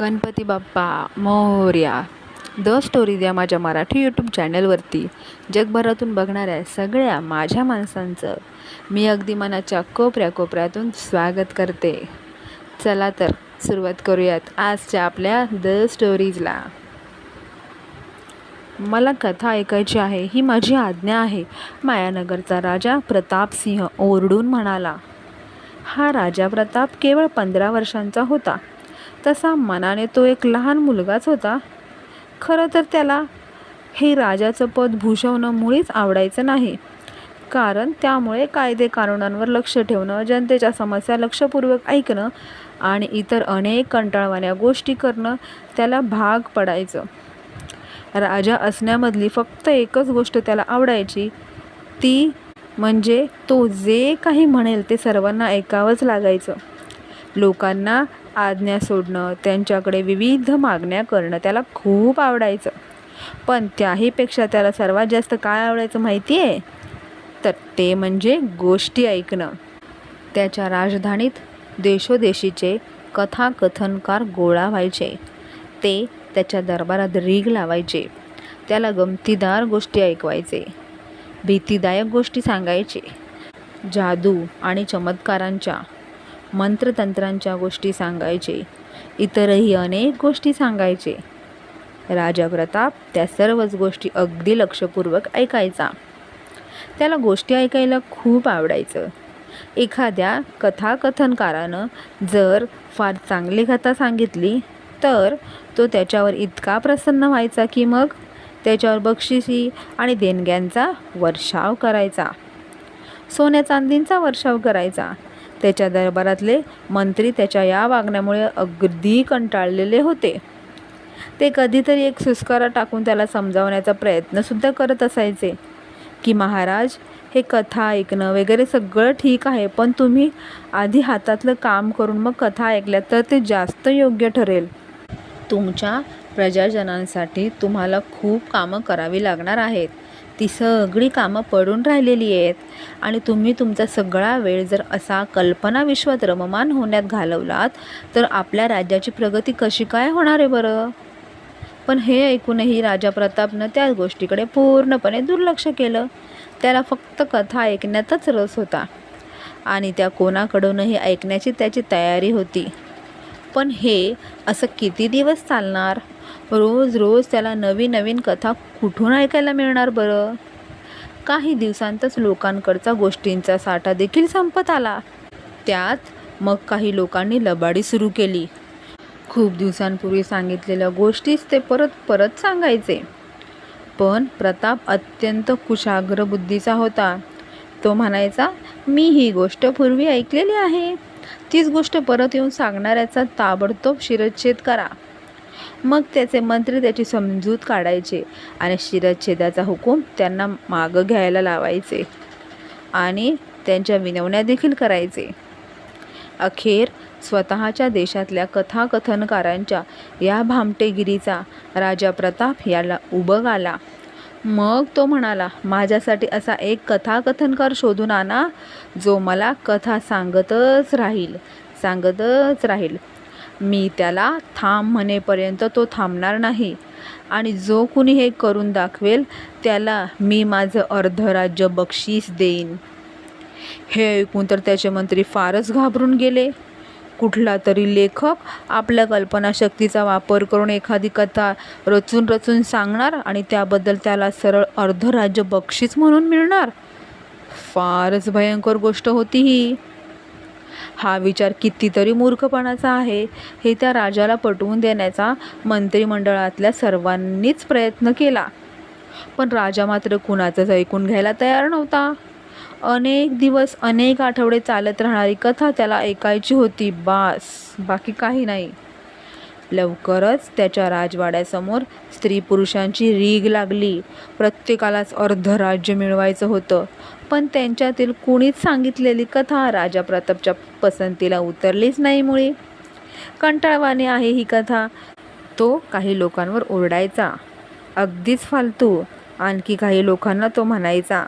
Ganpati Bappa Morya. The stories या माझ्या Marathi YouTube चॅनलवरती. जगभरातून बघणाऱ्या सगळ्या माझ्या माणसांचं मी अगदी मनाच्या कोपऱ्या कोपऱ्यातून स्वागत करते. चला तर सुरुवात करूयात आजच्या आपल्या द स्टोरीजला. मला कथा ऐकायची आहे ही माझी आज्ञा आहे मायानगरचा राजा प्रतापसिंह ओरडून म्हणाला. हा राजा प्रताप केवळ पंधरा वर्षांचा होता. तसा मनाने तो एक लहान मुलगाच होता. खरं तर त्याला हे राजाचं पद भूषवणं मुळीच आवडायचं नाही. कारण त्यामुळे कायदे कानुनांवर लक्ष ठेवणं जनतेच्या समस्या लक्षपूर्वक ऐकणं आणि इतर अनेक कंटाळवाण्या गोष्टी करणं त्याला भाग पडायचं. राजा असण्यामधली फक्त एकच गोष्ट त्याला आवडायची. ती म्हणजे तो जे काही म्हणेल ते सर्वांना ऐकावंच लागायचं. लोकांना आज्ञा सोडणं त्यांच्याकडे विविध मागण्या करणं त्याला खूप आवडायचं. पण त्याहीपेक्षा त्याला सर्वात जास्त काय आवडायचं माहिती आहे तर ते म्हणजे गोष्टी ऐकणं. त्याच्या राजधानीत देशोदेशीचे कथाकथनकार गोळा व्हायचे. ते त्याच्या दरबारात रीग लावायचे. त्याला गमतीदार गोष्टी ऐकवायचे. भीतीदायक गोष्टी सांगायचे. जादू आणि चमत्कारांच्या मंत्रतंत्रांच्या गोष्टी सांगायचे. इतरही अनेक गोष्टी सांगायचे. राजा प्रताप त्या सर्वच गोष्टी अगदी लक्षपूर्वक ऐकायचा. त्याला गोष्टी ऐकायला खूप आवडायचं. एखाद्या कथाकथनकारानं जर फार चांगली कथा सांगितली तर तो त्याच्यावर इतका प्रसन्न व्हायचा की मग त्याच्यावर बक्षिसी आणि देणग्यांचा वर्षाव करायचा. सोन्या चांदींचा वर्षाव करायचा. त्याच्या दरबारातले मंत्री त्याच्या या वागण्यामुळे अगदी कंटाळलेले होते. ते कधीतरी एक सुस्कारा टाकून त्याला समजावण्याचा प्रयत्नसुद्धा करत असायचे की महाराज हे कथा ऐकणं वगैरे सगळं ठीक आहे पण तुम्ही आधी हातातलं काम करून मग कथा ऐकल्या तर ते जास्त योग्य ठरेल. तुमच्या प्रजाजनांसाठी तुम्हाला खूप कामं करावी लागणार आहेत. ती सगळी कामं पडून राहिलेली आहेत. आणि तुम्ही तुमचा सगळा वेळ जर असा कल्पना विश्वात रममान होण्यात घालवलात तर आपल्या राज्याची प्रगती कशी काय होणार आहे बरं? पण हे ऐकूनही राजा प्रतापनं त्या गोष्टीकडे पूर्णपणे दुर्लक्ष केलं. त्याला फक्त कथा ऐकण्यातच रस होता. आणि त्या कोणाकडूनही ऐकण्याची त्याची तयारी होती. पण हे असं किती दिवस चालणार? रोज रोज त्याला नवीन नवीन कथा कुठून ऐकायला मिळणार बरं? काही दिवसांतच लोकांकडचा गोष्टींचा साठा देखील संपत आला. त्यात मग काही लोकांनी लबाडी सुरू केली. खूप दिवसांपूर्वी सांगितलेल्या गोष्टीच ते परत परत सांगायचे. पण प्रताप अत्यंत कुशाग्र बुद्धीचा होता. तो म्हणायचा मी ही गोष्ट पूर्वी ऐकलेली आहे. तीच गोष्ट परत येऊन सांगणाऱ्याचा ताबडतोब शिरच्छेद करा. मग त्याचे मंत्री त्याची समजूत काढायचे आणि शिरच्छेदाचा हुकूम त्यांना मागं घ्यायला लावायचे आणि त्यांच्या विनवण्या देखील करायचे. अखेर स्वतःच्या देशातल्या कथाकथनकारांच्या या भामटेगिरीचा राजा प्रताप याला उबग आला. मग तो म्हणाला माझ्यासाठी असा एक कथाकथनकार शोधून आणा जो मला कथा सांगतच राहील सांगतच राहील. मी त्याला थांब म्हणेपर्यंत तो थांबणार नाही. आणि जो कुणी हे करून दाखवेल त्याला मी माझं अर्धराज्य बक्षीस देईन. हे ऐकून तर त्याचे मंत्री फारच घाबरून गेले. कुठला तरी लेखक आपल्या कल्पनाशक्तीचा वापर करून एखादी कथा रचून रचून सांगणार आणि त्याबद्दल त्याला सरळ अर्धराज्य बक्षीस म्हणून मिळणार? फारच भयंकर गोष्ट होती ही. हा विचार कितीतरी मूर्खपणाचा आहे. हे त्या राजाला पटवून देण्याचा मंत्रिमंडळातल्या सर्वांनीच प्रयत्न केला. पण राजा मात्र कुणाचंच ऐकून घ्यायला तयार नव्हता. अनेक दिवस अनेक आठवडे चालत राहणारी कथा त्याला ऐकायची होती. बास बाकी काही नाही. लवकरच त्याच्या राजवाड्यासमोर स्त्री पुरुषांची रीग लागली. प्रत्येकालाच अर्ध राज्य मिळवायचं होतं. पण त्यांच्यातील कुणीच सांगितलेली कथा राजा प्रतापच्या पसंतीला उतरलीच नाही मुळे. कंटाळवाणी आहे ही कथा. तो काही लोकांवर ओरडायचा. अगदीच फालतू. आणखी काही लोकांना तो म्हणायचा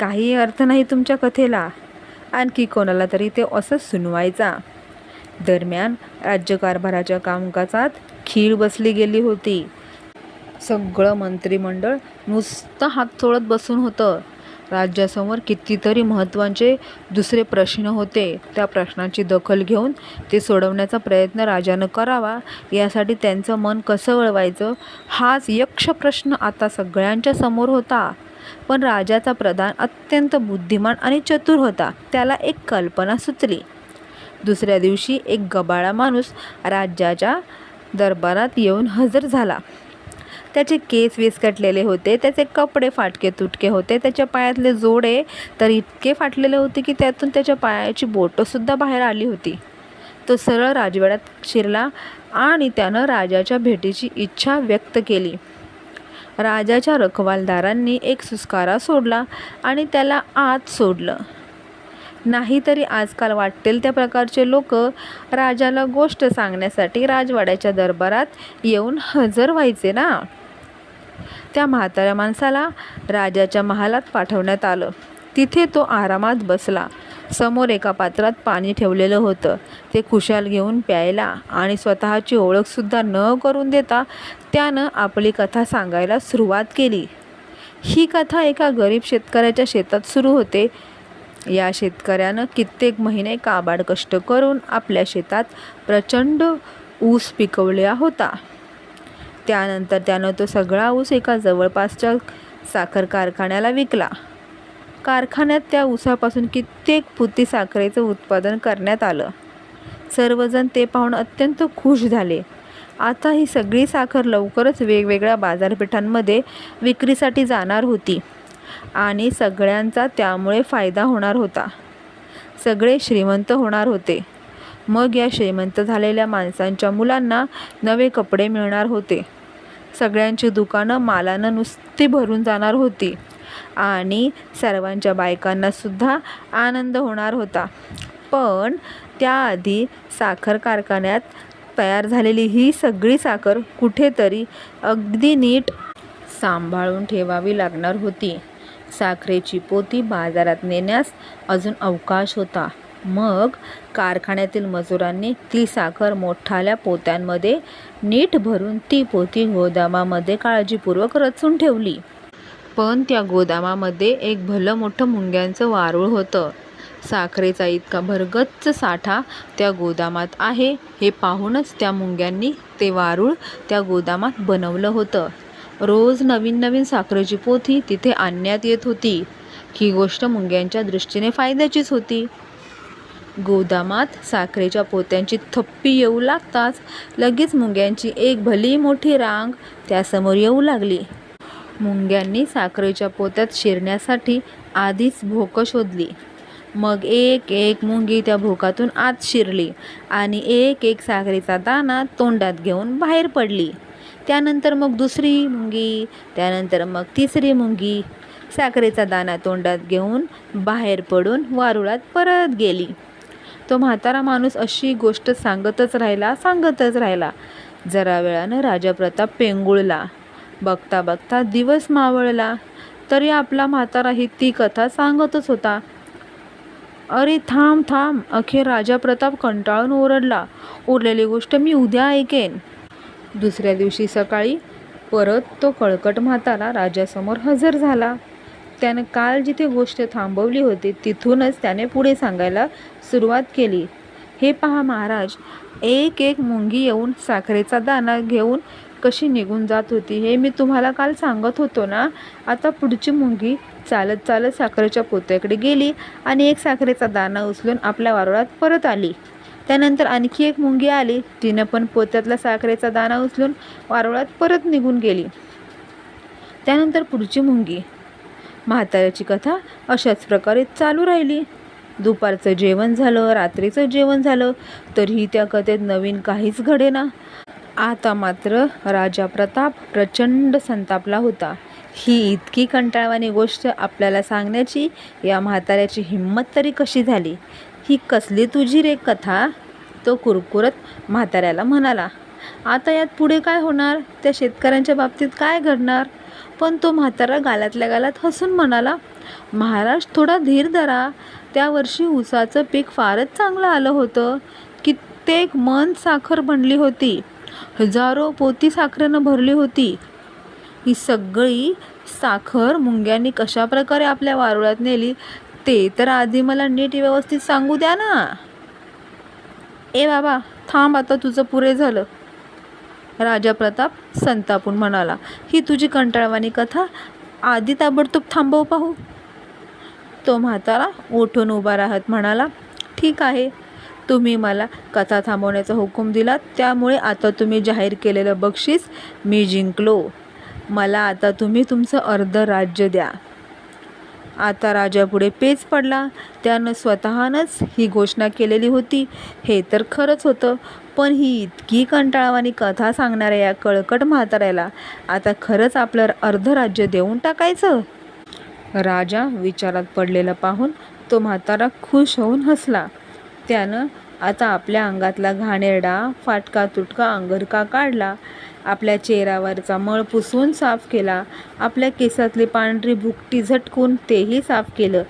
काही अर्थ नाही तुमच्या कथेला. आणखी कोणाला तरी ते असं सुनवायचा. दरम्यान राज्यकारभाराच्या कामकाजात खीळ बसली गेली होती. सगळं मंत्रिमंडळ नुसतं हात चोळत बसून होतं. राज्यासमोर कितीतरी महत्त्वाचे दुसरे प्रश्न होते. त्या प्रश्नांची दखल घेऊन ते सोडवण्याचा प्रयत्न राजानं करावा यासाठी त्यांचं मन कसं वळवायचं हाच यक्ष प्रश्न आता सगळ्यांच्या समोर होता. पण राजाचा प्रधान अत्यंत बुद्धिमान आणि चतुर होता. त्याला एक कल्पना सुचली. दुसऱ्या दिवशी एक गबाळा माणूस राज्याच्या दरबारात येऊन हजर झाला. त्याचे केस विस्कटलेले होते त्याचे कपडे फाटके तुटके होते त्याच्या पायातले जोडे तर इतके फाटलेले होते की त्यातून त्याच्या पायाची बोटंसुद्धा बाहेर आली होती. तो सरळ राजवाड्यात शिरला आणि त्यानं राजाच्या भेटीची इच्छा व्यक्त केली. राजाच्या रखवालदारांनी एक सुस्कारा सोडला आणि त्याला आत सोडलं. नाहीतरी आजकाल वाटेल त्या प्रकारचे लोक राजाला गोष्ट सांगण्यासाठी राजवाड्याच्या दरबारात येऊन हजर व्हायचे ना. त्या म्हाताऱ्या माणसाला राजाच्या महालात पाठवण्यात आलं. तिथे तो आरामात बसला. समोर एका पात्रात पाणी ठेवलेलं होतं. ते खुशाल घेऊन प्यायला आणि स्वतःची ओळखसुद्धा न करून देता त्यानं आपली कथा सांगायला सुरुवात केली. ही कथा एका गरीब शेतकऱ्याच्या शेतात सुरू होते. या शेतकऱ्यानं कित्येक महिने काबाड कष्ट करून आपल्या शेतात प्रचंड ऊस पिकवला होता. त्यानंतर त्यानं तो सगळा ऊस एका जवळपासच्या साखर कारखान्याला विकला. कारखान्यात त्या ऊसापासून कित्येक पुती साखरेचं उत्पादन करण्यात आलं. सर्वजण ते पाहून अत्यंत खुश झाले. आता ही सगळी साखर लवकरच वेगवेगळ्या बाजारपेठांमध्ये विक्रीसाठी जाणार होती. आणि सगळ्यांचा त्यामुळे फायदा होणार होता. सगळे श्रीमंत होणार होते. मग या श्रीमंत झालेल्या माणसांच्या मुलांना नवे कपडे मिळणार होते. सगळ्यांची दुकानं मालानं नुसती भरून जाणार होती. आणि सर्वांच्या बायकांनासुद्धा आनंद होणार होता. पण त्याआधी साखर कारखान्यात तयार झालेली ही सगळी साखर कुठेतरी अगदी नीट सांभाळून ठेवावी लागणार होती. साखरेची पोती बाजारात नेण्यास अजून अवकाश होता. मग कारखान्यातील मजुरांनी ती साखर मोठाल्या पोत्यांमध्ये नीट भरून ती पोती गोदामामध्ये काळजीपूर्वक रचून ठेवली. पण त्या गोदामामध्ये एक भलं मोठं मुंग्यांचं वारूळ होतं. साखरेचा इतका भरगच्च साठा त्या गोदामात आहे हे पाहूनच त्या मुंग्यांनी ते वारूळ त्या गोदामात बनवलं होतं. रोज नवीन नवीन साखरेची पोथी तिथे आणण्यात येत होती. ही गोष्ट मुंग्यांच्या दृष्टीने फायद्याचीच होती. गोदामात साखरेच्या पोत्यांची थप्पी येऊ लागताच लगेच मुंग्यांची एक भली मोठी रांग त्यासमोर येऊ लागली. मुंग्यांनी साखरेच्या पोत्यात शिरण्यासाठी आधीच भोकं शोधली. मग एक एक मुंगी त्या भोकातून आत शिरली आणि एक एक साखरेचा दाना तोंडात घेऊन बाहेर पडली. त्यानंतर मग दुसरी मुंगी त्यानंतर मग तिसरी मुंगी. साखरेचा दाना तोंडात घेऊन बाहेर पडून वारुळात परत गेली. तो म्हातारा माणूस अशी गोष्ट सांगतच राहिला सांगतच राहिला. जरा वेळानं राजा प्रताप पेंगुळला. बघता बघता दिवस मावळला. तरी आपला म्हातारा ही ती कथा सांगतच होता. अरे थांब थांब. अखेर राजा प्रताप कंटाळून ओरडला. उरलेली गोष्ट मी उद्या ऐकेन. दुसऱ्या दिवशी सकाळी परत तो कळकट म्हातारा राजासमोर हजर झाला. त्यानं काल जिथे गोष्ट थांबवली होती तिथूनच त्याने पुढे सांगायला सुरुवात केली. हे पहा महाराज एक एक मुंगी येऊन साखरेचा दाणा घेऊन कशी निघून जात होती हे मी तुम्हाला काल सांगत होतो ना. आता पुढची मुंगी चालत चालत साखरेच्या पोत्याकडे गेली आणि एक साखरेचा दाणा उचलून आपल्या वारुळात परत आली. त्यानंतर आणखी एक मुंगी आली. तिनं पण पोत्यातला साखरेचा दाणा उचलून वारुळात परत निघून गेली. त्यानंतर पुढची मुंगी. म्हाताऱ्याची कथा अशाच प्रकारे चालू राहिली. दुपारचं जेवण झालं रात्रीचं जेवण झालं तरीही त्या कथेत नवीन काहीच घडेना. आता मात्र राजा प्रताप प्रचंड संतापला होता. ही इतकी कंटाळवाणी गोष्ट आपल्याला सांगण्याची या म्हाताऱ्याची हिंमत तरी कशी झाली? ही कसली तुझी रे कथा तो कुरकुरत म्हाताऱ्याला म्हणाला. आता यात पुढे काय होणार? त्या शेतकऱ्यांच्या बाबतीत काय घडणार? पण तो म्हातारा गालातल्या गालात हसून म्हणाला महाराज थोडा धीर धरा. त्या वर्षी ऊसाचं पीक फारच चांगलं आलं होतं. कित्येक मन साखर बनली होती. हजारो पोती साखरेनं भरली होती. ही सगळी साखर मुंग्यांनी कशाप्रकारे आपल्या वारुळात नेली? ते तर आधी मला नीट व्यवस्थित सांगू द्या ना. ए बाबा थांब आता तुझं पुरे झालं. राजा प्रताप संतापून म्हणाला ही तुझी कंटाळवाणी कथा? आधी ताबडतोब थांबव पाहू. तो म्हातारा उठून उभा राहत म्हणाला ठीक आहे. तुम्ही मला कथा थांबवण्याचा हुकूम दिलात त्यामुळे आता तुम्ही जाहीर केलेलं बक्षीस मी जिंकलो. मला आता तुम्ही तुमचं अर्ध राज्य द्या. आता राजापुढे पेच पडला. त्यानं स्वतःनंच ही घोषणा केलेली होती. हे तर खरंच होतं पण ही इतकी कंटाळवाणी कथा सांगणाऱ्या या कळकट म्हाताऱ्याला आता खरंच आपलं अर्ध राज्य देऊन टाकायचं? राजा विचारात पडलेला पाहून तो म्हातारा खुश होऊन हसला. त्यानं आता आपल्या अंगातला घाणेरडा फाटका तुटका अंगरका काढला. आपल्या चेहऱ्यावरचा मळ पुसून साफ केला. आपल्या केसातली पांढरी भुकटी झटकून तेही साफ केलं.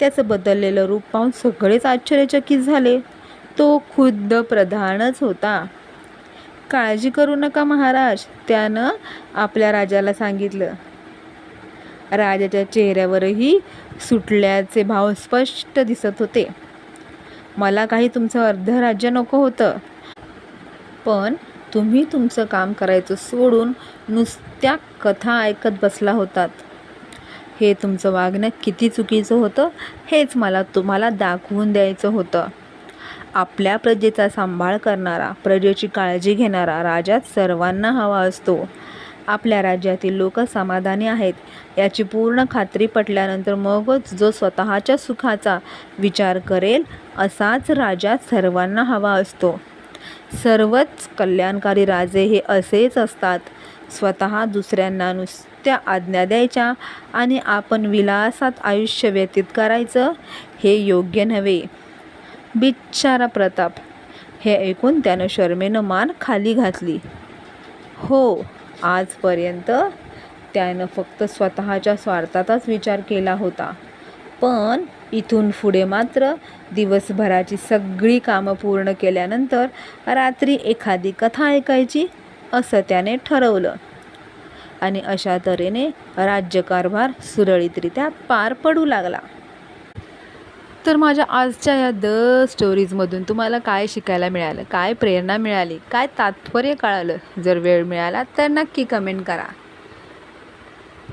त्याचं बदललेलं रूप पाहून सगळेच आश्चर्यचकित झाले. तो खुद्द प्रधानच होता. काळजी करू नका महाराज त्यानं आपल्या राजाला सांगितलं. राजाच्या चेहऱ्यावरही सुटल्याचे भाव स्पष्ट दिसत होते. मला काही तुमचं अर्ध राज्य नको होतं. पण तुम्ही तुमचं काम करायचं सोडून नुसत्या कथा ऐकत बसला होतात. हे तुमचं वागणं किती चुकीचं होतं हेच मला तुम्हाला दाखवून द्यायचं होतं. आपल्या प्रजेचा सांभाळ करणारा प्रजेची काळजी घेणारा राजा सर्वांना हवा असतो. आपल्या राज्यातील लोक समाधानी आहेत याची पूर्ण खात्री पटल्यानंतर मगच जो स्वतःच्या सुखाचा विचार करेल असाच राजा सर्वांना हवा असतो. सर्वच कल्याणकारी राजे हे असेच असतात. स्वतः दुसऱ्यांना नुसत्या आज्ञा द्यायच्या आणि आपण विलासात आयुष्य व्यतीत करायचं हे योग्य नव्हे. बिचारा प्रताप हे ऐकून त्यानं शर्मेनं मान खाली घातली. हो आजपर्यंत त्यानं फक्त स्वतःच्या स्वार्थाचाच विचार केला होता. पण इथून पुढे मात्र दिवसभराची सगळी कामं पूर्ण केल्यानंतर रात्री एखादी कथा ऐकायची असं त्याने ठरवलं. आणि अशा तऱ्हेने राज्यकारभार सुरळीतरित्या पार पडू लागला. तर माझ्या आजच्या या द स्टोरीजमधून तुम्हाला काय शिकायला मिळालं? काय प्रेरणा मिळाली? काय तात्पर्य कळालं? जर वेळ मिळाला तर नक्की कमेंट करा.